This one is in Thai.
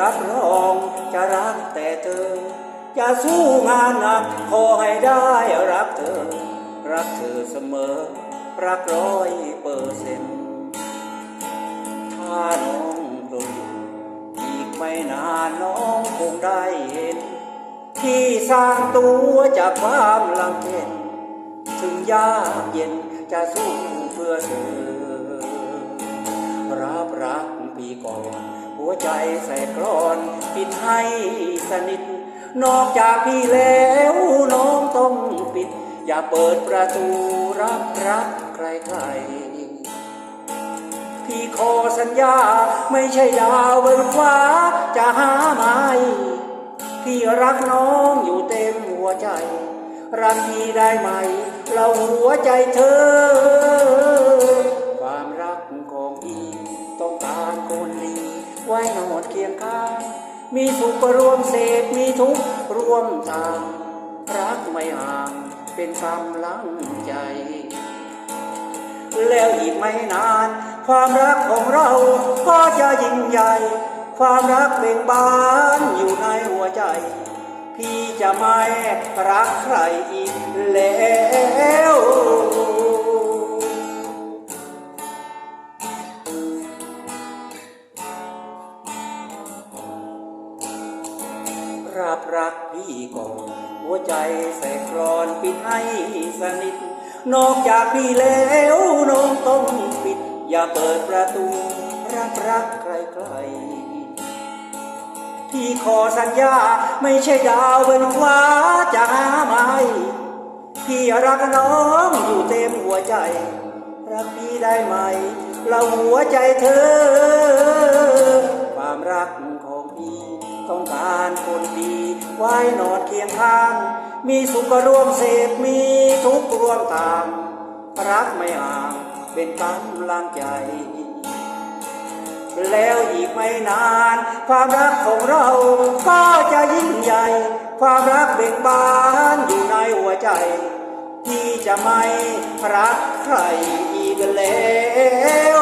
รับรองจะรักแต่เธอ จะสู้งานหนักขอให้ได้รักเธอ รักเธอเสมอ รักร้อยเปอร์เซ็นต์ถ้าน้องตอยู่อีกไม่นานน้องคงได้เห็น ที่สร้างตัวจากความลำเค็ญถึงยากเย็นจะสู้เพื่อเธอรับรักปีก่อน หัวใจใส่กรอนปิดให้สนิท นอกจากพี่แล้วน้องต้องปิด อย่าเปิดประตูรับรักใครๆพี่ขอสัญญาไม่ใช่ดาวบนฟ้าจะหาไม่พี่รักน้องอยู่เต็มหัวใจ รักพี่ได้ไหม เราหัวใจเธอ ไว้นอนเคียงข้าง มีสุขร่วมเสพมีทุกข์ร่วมทางรักไม่ห่างเป็นกำลังใจ แล้วอีกไม่นาน ความรักของเราก็จะยิ่งใหญ่ ความรักเบ่งบานอยู่ในหัวใจ พี่จะไม่รักใครอีกแล้ว รับรักพี่ก่อนหัวใจใส่กรอนปิดให้สนิท นอกจากพี่แล้วน้องต้องปิด อย่าเปิดประตูรับรักใครๆพี่ขอสัญญาไม่ใช่ดาวบนฟ้าจะหาไม่พี่รักน้องอยู่เต็มหัวใจ รักพี่ได้ไหม เราหัวใจเธอ ความรักของพี่ ต้องการคนดีไว้นอนเคียงข้าง มีสุขร่วมเสพมีทุกข์ร่วมตาม รักไม่ห่างเป็นกำลังใจ แล้วอีกไม่นาน ความรักของเราก็จะยิ่งใหญ่ ความรักเบ่งบานอยู่ในหัวใจ ที่จะไม่รักใครอีกแล้ว